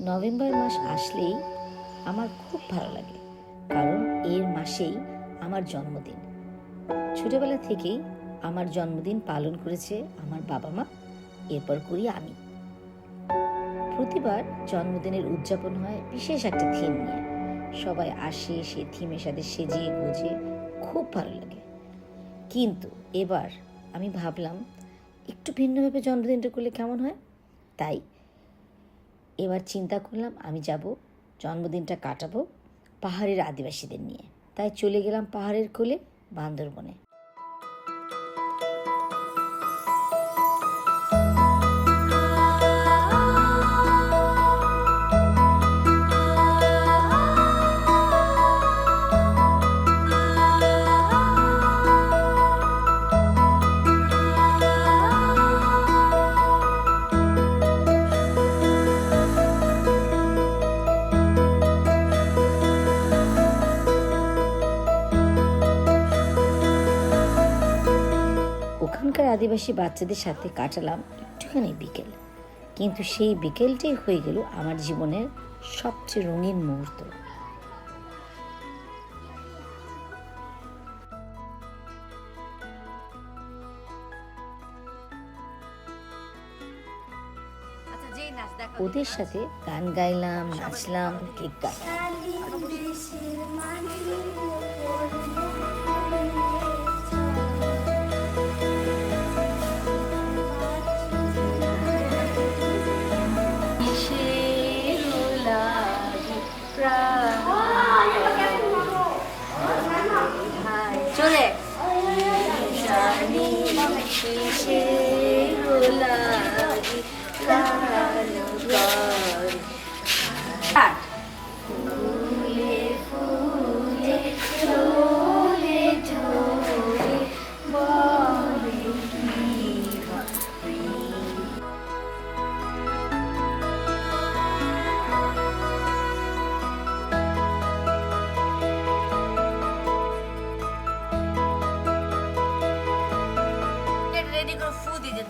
November মাস আসলেই আমার খুব ভালো লাগে। কারণ এর মাসেই আমার জন্মদিন। ছোটবেলা থেকেই আমার জন্মদিন পালন করেছে আমার বাবা মা, এরপর করি আমি। প্রতিবার জন্মদিনের উদযাপন হয় বিশেষ একটা থিম নিয়ে। সবাই আসে, সে থিমের সাথে সেজে গুজে খুব ভালো লাগে। কিন্তু এবার আমি ভাবলাম, একটু ভিন্নভাবে জন্মদিনটা করলে কেমন হয়? তাই এবার চিন্তা করলাম আমি যাব, জন্মদিনটা কাটাবো পাহাড়ের আদিবাসীদের নিয়ে। তাই চলে গেলাম পাহাড়ের কোলে বান্দরবনে। ওখানকার আদিবাসী বাচ্চাদের সাথে কাটালাম একটুখানি বিকেল। কিন্তু সেই বিকেলটাই হয়ে গেল আমার জীবনের সবচেয়ে রঙিন মুহূর্ত। ওদের সাথে গান গাইলাম, নাচলাম, কেক কাটলাম। চলে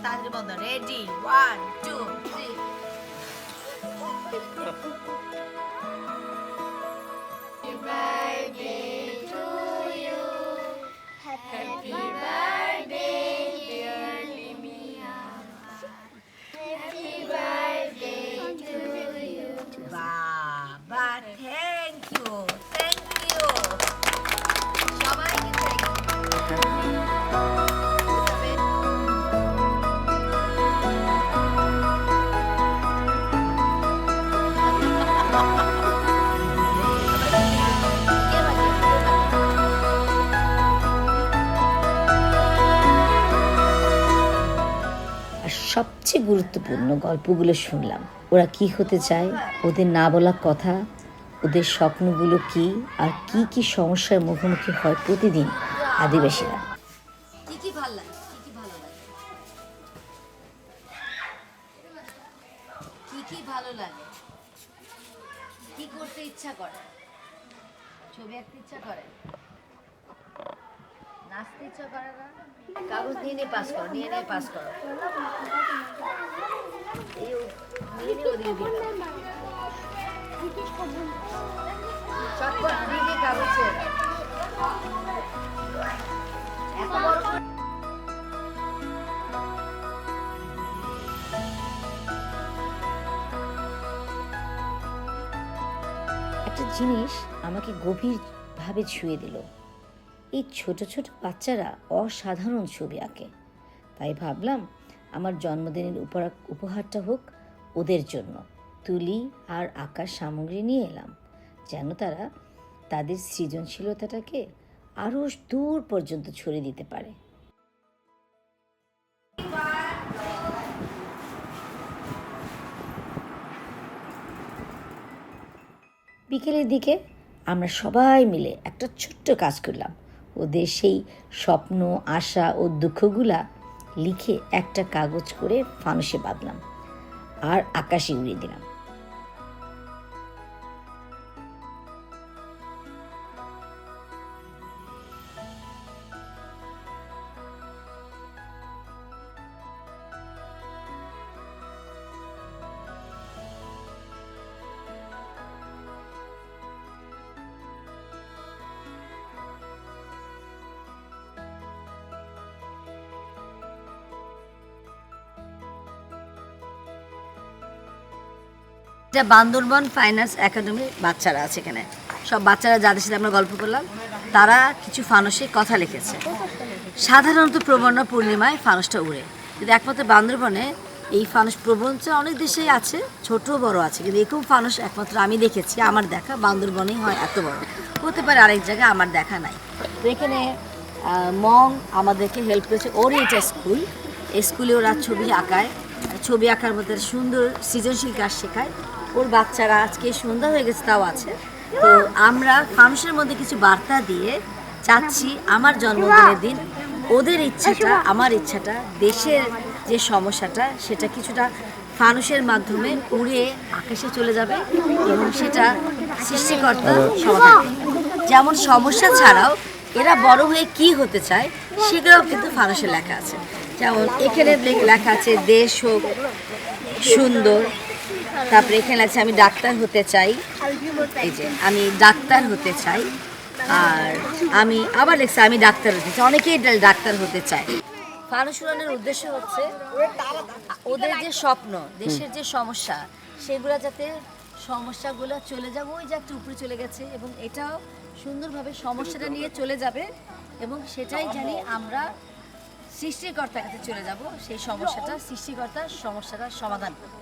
ফু দিতে তাড়াতাড়ি বন্ধ রেডি ওয়ান টু থ্রি বাবা সবচেয়ে গুরুত্বপূর্ণ গল্পগুলো শুনলাম। ওরা কি হতে চায়? ওদের না বলা কথা? ওদের স্বপ্নগুলো কি? আর কি কি সমস্যার মুখোমুখি হয় প্রতিদিন আদিবাসীরা? ইচ্ছা করে? ছবি আঁকতে ইচ্ছা করে? কাগজ নিয়ে নিয়ে পাস করো, নিয়ে নিয়ে পাস করো। একটা জিনিস আমাকে গভীরভাবে ছুঁয়ে দিল। এই ছোট ছোট বাচ্চারা অসাধারণ ছবি আঁকে। তাই ভাবলাম আমার জন্মদিনের উপহার উপহারটা হোক ওদের জন্য। তুলি আর আঁকার সামগ্রী নিয়ে এলাম, যেন তারা তাদের সৃজনশীলতাটাকে আরও দূর পর্যন্ত ছড়িয়ে দিতে পারে। বিকেলের দিকে আমরা সবাই মিলে একটা ছোট্ট কাজ করলাম। ওদের সেই স্বপ্ন, আশা ও দুঃখগুলা লিখে একটা কাগজ করে ফানুসে বাঁধলাম। আর আকাশে উড়িয়ে দিলাম। এটা বান্দরবন ফাইন্যান্স একাডেমির বাচ্চারা আছে এখানে। সব বাচ্চারা যাদের সাথে আমরা গল্প করলাম, তারা কিছু ফানুসে কথা লিখেছে। সাধারণত প্রবণ পূর্ণিমায় ফানুসটা উড়ে। কিন্তু একমাত্র বান্দরবনে এই ফানুস প্রবঞ্চ অনেক দেশেই আছে, ছোট বড় আছে। কিন্তু এরকম ফানুস একমাত্র আমি দেখেছি, আমার দেখা বান্দরবনেই হয় এত বড়। হতে পারে আরেক জায়গায় আমার দেখা নাই। তো এখানে মং আমাদেরকে হেল্প করেছে। ওরই এটা স্কুল এই স্কুলে ওরা ছবি আঁকায়। ছবি আঁকার মধ্যে সুন্দর সৃজনশীল কাজ শেখায়। ওর বাচ্চারা আজকে সন্ধ্যা হয়ে গেছে তাও আছে। তো আমরা ফানুসের মধ্যে কিছু বার্তা দিয়ে চাচ্ছি আমার জন্মদিনের দিন ওদের ইচ্ছাটা আমার ইচ্ছাটা দেশের যে সমস্যাটা সেটা কিছুটা ফানুসের মাধ্যমে উড়ে আকাশে চলে যাবে এবং সেটা সৃষ্টিকর্তা সমাধান যেমন সমস্যা ছাড়াও এরা বড় হয়ে কি হতে চায় সেগুলোও কিন্তু ফানুসে লেখা আছে। যেমন এখানে লেখা আছে দেশ হোক সুন্দর তারপরে এখানে আছে, আমি ডাক্তার হতে চাই। এই যে, আমি ডাক্তার হতে চাই। আর আমি আবার লেখছে, আমি ডাক্তার হতে চাই। অনেকেই ডাক্তার হতে চায়। ফানুস উদ্দেশ্য হচ্ছে, ওদের যে স্বপ্ন, দেশের যে সমস্যা, সেগুলো যাতে সমস্যাগুলো চলে যাবে, ওই যে একটা উপরে চলে গেছে, এবং এটাও সুন্দরভাবে সমস্যাটা নিয়ে চলে যাবে, এবং সেটাই জানি আমরা সৃষ্টিকর্তার কাছে চলে যাব, সেই সমস্যাটা, সৃষ্টিকর্তার সমস্যাটা সমাধান। করবে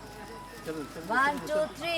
ওয়ান টু থ্রি